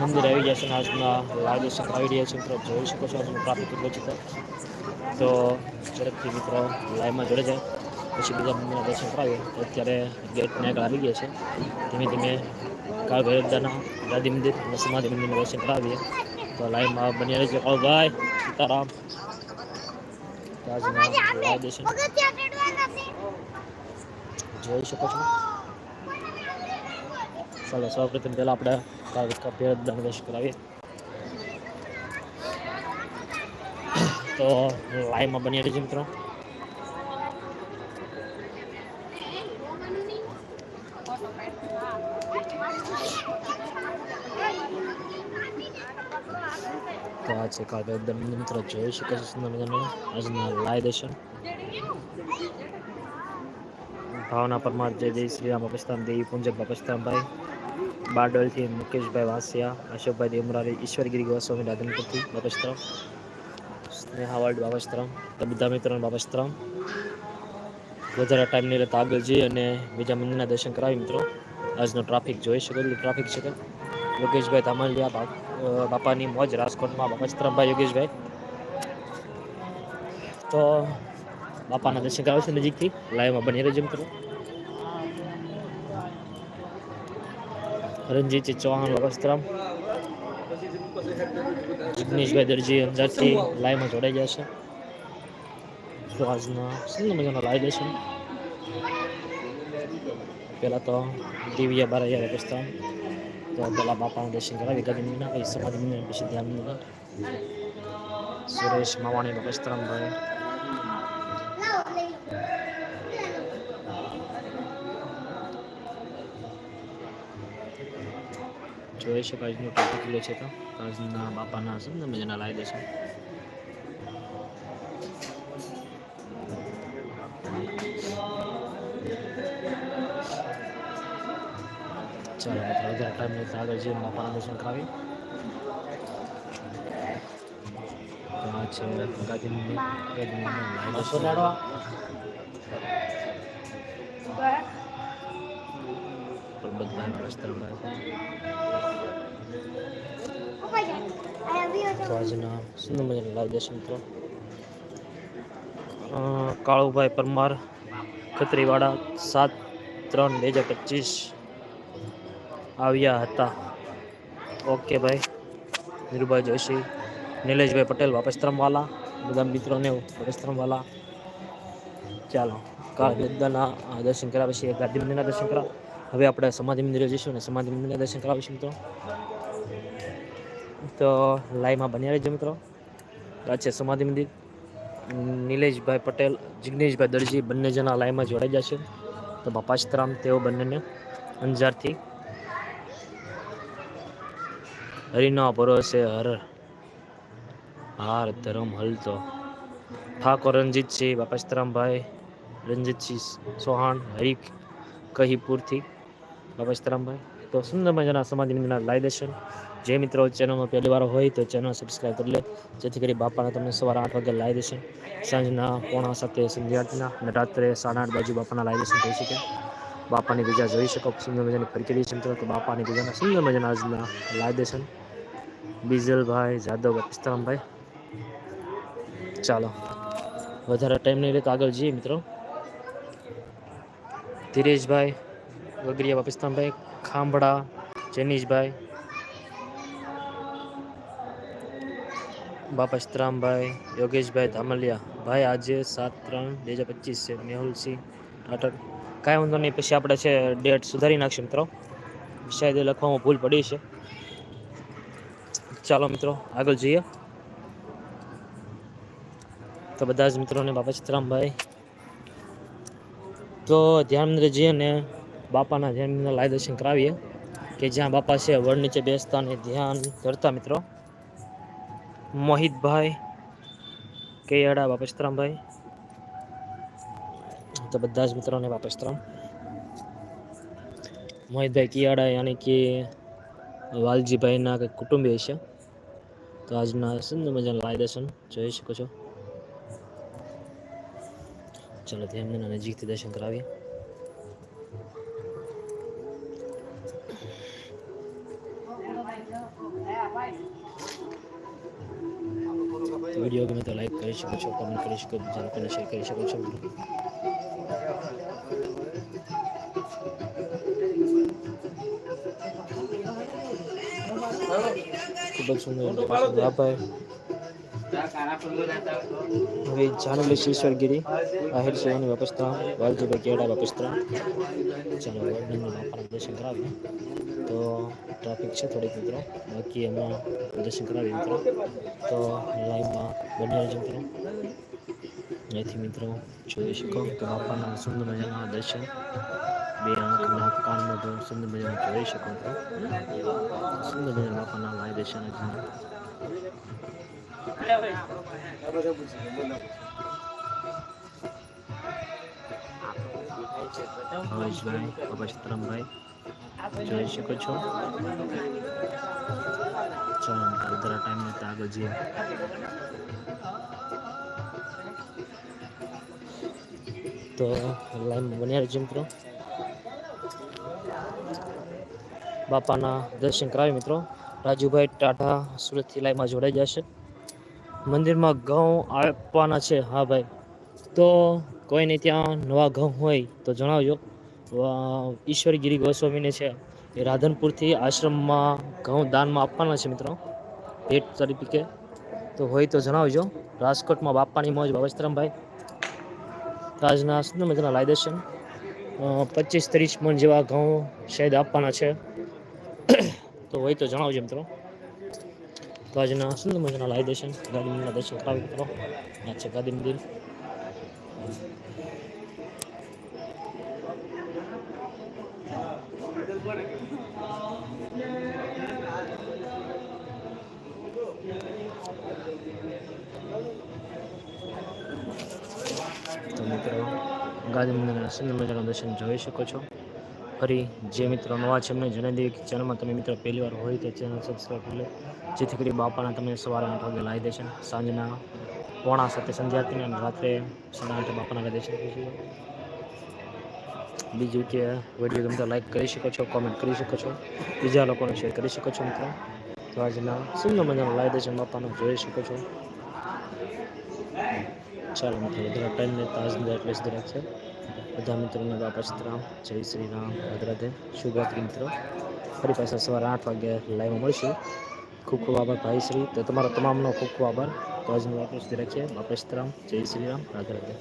મંદિર આવી ગયા છે અને આજના લાઈવ દર્શન આવી રહ્યા છે. મિત્રો જોઈ શકો છો ટ્રાફિક કેટલો છે. તો ઝડપથી મિત્રો લાઈવમાં જોડે જાય. પછી બીજા મંદિરના દર્શન કરાવીએ. તો અત્યારે ગેટને આગળ આવી ગયા છે. ધીમે ધીમે કાળ ભૈરવદાના ગાંધી મંદિર અને સમાધિ મંદિરના દર્શન કરાવીએ. તો લાઈવમાં બની રહેજો. ભાઈ સીતારામ. આજના લાઈવ દર્શન જોઈ શકો છો. ચાલો સૌ પ્રથમ પહેલાં આપણે ભૈરવદાના દર્શન કરાવીએ. તો લાઈવમાં બની રહીશું મિત્રો. તો આ છે કાળ એકદમ મિત્રો જોઈ શકે છે સુંદર મજાનું આજના લાઈ દર્શન. ભાવના પરમાર, જય જય શ્રી રામ. અપસ્તાન દેવી પુંજક અપસ્તાનભાઈ બારડોલથી મુકેશભાઈ વાસિયા, અશોકભાઈ દેવમરારી ઈશ્વરગીરી ગોસ્વામી, રાધનપુરથી બાપસ્તરમ સ્નેહા વર્લ્ડ બાપસ્તરમ તો બધા મિત્રોને બાપસ્તરમ વધારે ટાઈમ નહીં રહેતા આગળ જઈ અને બીજા મંદિરના દર્શન કરાવી મિત્રો. આજનો ટ્રાફિક જોઈ શકો ટ્રાફિક છે યોગેશભાઈ ધામલિયા બાપાની મોજ રાજકોટમાં બાપસ્તરમભાઈ યોગેશભાઈ. તો બાપાના દર્શન કરાવશે નજીકથી. લાઈવમાં બની રહેજો મિત્રો. રણજીત ચૌહાણ વસ્ત્રમ જિગ્નેશભાઈ દરજી અંજારથી લાઈવમાં જોડાઈ જશે તો આજના સુંદર મજાનો લાઈવ દર્શન પહેલાં તો દિવ્યા બારૈયા વસ્ત્રામ તો પહેલાં બાપાનું દર્શન કરાવી ગદમીના પછી સમાધિ પછી ધ્યાન સુરેશ માવાણી વસ્ત્રામભાઈ જોઈ શકાય આજનો ટોપિક કિલો છે તો. આજના બાપાના સુંદર મજાના લાવી દેશે ચાલો હજાર ટાઈમ નહીં આગળ જઈને બાપાના દર્શન કરાવી મમ્મી ગાંધીની લાવી દર્શન પરબતભાઈ પ્રસ્તરભાઈ તો આજના સુંદર મજાના લાઈવ દર્શન મિત્રો કાળુભાઈ પરમાર ખત્રીવાડા સાત ત્રણ બે હજાર પચીસ આવ્યા હતા ઓકે ભાઈ નીરુભાઈ જોશી નિલેશભાઈ પટેલ વાપસ્ત્રમવાલા બધા મિત્રોને વાપસ્ત્રમવાલા ચાલો કાળ ગદ્દાના દર્શન કર્યા પછી ગાંધી મંદિરના દર્શન કર્યા હવે આપણે સમાધિ મંદિરે જઈશું અને સમાધિ મંદિરના દર્શન કરાવીશું મિત્રો. તો લાઈવમાં બન્યા રહેજો મિત્રો. આ છે સમાધિ મંદિર. નિલેશભાઈ પટેલ, જિગ્નેશભાઈ દરજી બંને જણા લાઈવમાં જોડાઈ જશે તો બાપાશ્રામ તેઓ બંનેને અંજારથી. હરિના ભરોસે હર, હાર ધરમ હલતો ઠાકોર રણજીતસિંહ બાપાશ્રામભાઈ રણજીતસિંહ ચૌહાણ હરિ કહીપુરથી. બાબા સીતારામભાઈ તો સુંદર મજાના સમાધિ મંદિરના લાઈવ દર્શન. જે મિત્રો ચેનલમાં પહેલી વાર હોય તો ચેનલ સબસ્ક્રાઈબ કરી લે. જેથી કરી બાપાના તમને સવારે આઠ વાગે લાઈવ દર્શન. સાંજના પોણા સાથે સંધ્યાર્થના અને રાત્રે સાડા આઠ બાજુ બાપાના લાઈવ દર્શન થઈ શકે. બાપાની બીજા જોઈ શકો. સુંદર મજાની ફરકી છે મિત્રો. તો બાપાની બીજાના સુંદર મજાના આજના લાઈવ દર્શન. બીજલભાઈ જાદવ પિસ્તારામભાઈ ચાલો. વધારે ટાઈમ નહીં રહે તો આગળ જઈએ મિત્રો. ધીરેશભાઈ વગરિયા પાકિસ્તાનભાઈ ખાંભડા, જેનીશભાઈ બાપસ્તરામભાઈ યોગેશભાઈ ધામલિયા. ભાઈ, આજે સાત ત્રણ બે હજાર પચીસ છે. મેહુલસિંહ ટાટર. કાંઈ વાંધો નહીં, પછી આપણે છે ડેટ સુધારી નાખશું મિત્રો. શાયદ લખવામાં ભૂલ પડી છે. ચાલો મિત્રો, આગળ જઈએ. તો બધા જ મિત્રોને બાપા ચિત્રામભાઈ તો ધ્યાન જઈએ ને બાપાના ધ્યાન લાયદર્શન લાય દર્શન કરાવીએ. કે જ્યાં બાપા છે, વડ નીચે બેસતા ને ધ્યાન કરતા મિત્રો. મોહિતભાઈ કેયાડા બાપસ્તરામભાઈ તો બધા જ મિત્રોને બાપસ્તરામ મોહિતભાઈ કિયાડા યાની કે વાલજીભાઈના કંઈક કુટુંબી છે. તો આજના સુંદર મજાના લાય દર્શન જોઈ શકો છો. ચલો ધ્યાન નજીકથી દર્શન કરાવીએ. વીડિયો ગમે તો લાઈક કરી શકો છો કમેન્ટ કરી શકો બીજા લોકોને શેર કરી શકો છો. ખૂબ જ સુંદર ભાઈ. હવે જાનવલી શીશ્વરગીરી આહિર સેવાની વ્યવસ્થા વાલજીભાઈ કેડા વ્યવસ્થા ચાલો વર્ણનનું બાપાના દર્શન કરાવીએ તો ટ્રાફિક છે થોડીક મિત્રો બાકી એમાં દર્શન કરાવીએ મિત્રો તો લાઈવમાં બની રહેજો મિત્રો મિત્રો જોઈ શકો કે બાપાના સુંદર મજાના દર્શન બે આંખ નાક કાન બધું સુંદર મજાનું જોઈ શકો સુંદર મજાના બાપાના લાઈવ દર્શન હવેશભાઈ અભસ્ત્રમભાઈ જોઈ શકો છો. ચાલો જરા ટાઈમ નથી આગળ જઈએ. તો લાઈનમાં બન્યા રહેજો મિત્રો. બાપાના દર્શન કરાવી મિત્રો. રાજુભાઈ ટાટા સુરતથી લાઈવમાં જોડાઈ જશે. મંદિરમાં ઘઉં આપવાના છે. હા ભાઈ. તો કોઈને ત્યાં નવા ઘઉં હોય તો જણાવજો. ઈશ્વરગીરી ગોસ્વામીને છે એ રાધનપુરથી આશ્રમમાં ઘઉં દાનમાં આપવાના છે મિત્રો. ભેટ તરીકે. તો હોય તો જણાવજો. રાજકોટમાં બાપાની મોજ બાબસ્તરામભાઈ આજના શું મજાના લાય દર્શન પચીસ ત્રીસ મણ જેવા ઘઉં શાયદ આપવાના છે. તો હોય તો જણાવજો મિત્રો. તો આજના સુંદર મજાના લાય દર્શન ગાડી મંદિરના દર્શન કરાવી મિત્રો આ છે ગાદી મંદિર તો મિત્રો ગાંધી મંદિરના સુંદર મજાના દર્શન જોઈ શકો છો. ફરી જે મિત્રો નવા છે એમને જણાવી દઈએ કે ચેનલમાં તમે મિત્રો પહેલી વાર હોય તો ચેનલ સબસ્ક્રાઈબ કરી લે. જેથી કરી બાપાના તમે સવારે આઠ વાગે લાવી દેશે સાંજના પોણા સાથે સંધ્યા અને રાત્રે સાડા આઠે બાપાના લાવી દેશે બીજું કે વીડિયો ગમતા લાઈક કરી શકો છો કોમેન્ટ કરી શકો છો, બીજા લોકોને શેર કરી શકો છો મિત્રો. તો આજના સુંદર મજાનો લાવી દેશે બાપાનો જોઈ શકો છો. ચાલો મિત્રો ટાઈમ લેતા તાજને એટલે સુધી રાખશે બધા મિત્રોને બાપા સીતરામ જય શ્રી રામ રાધે રાધે શુભરાત્રી મિત્રો. ફરી પાછા સવારે આઠ વાગે લાઈવમાં મળીશું. ખૂબ ખૂબ આભાર ભાઈ શ્રી. તો તમારો તમામનો ખૂબ ખૂબ આભાર. તો આજનું આપણે સુધી રાખીએ. બાપા સીતરામ જય શ્રી રામ રાધે રાધે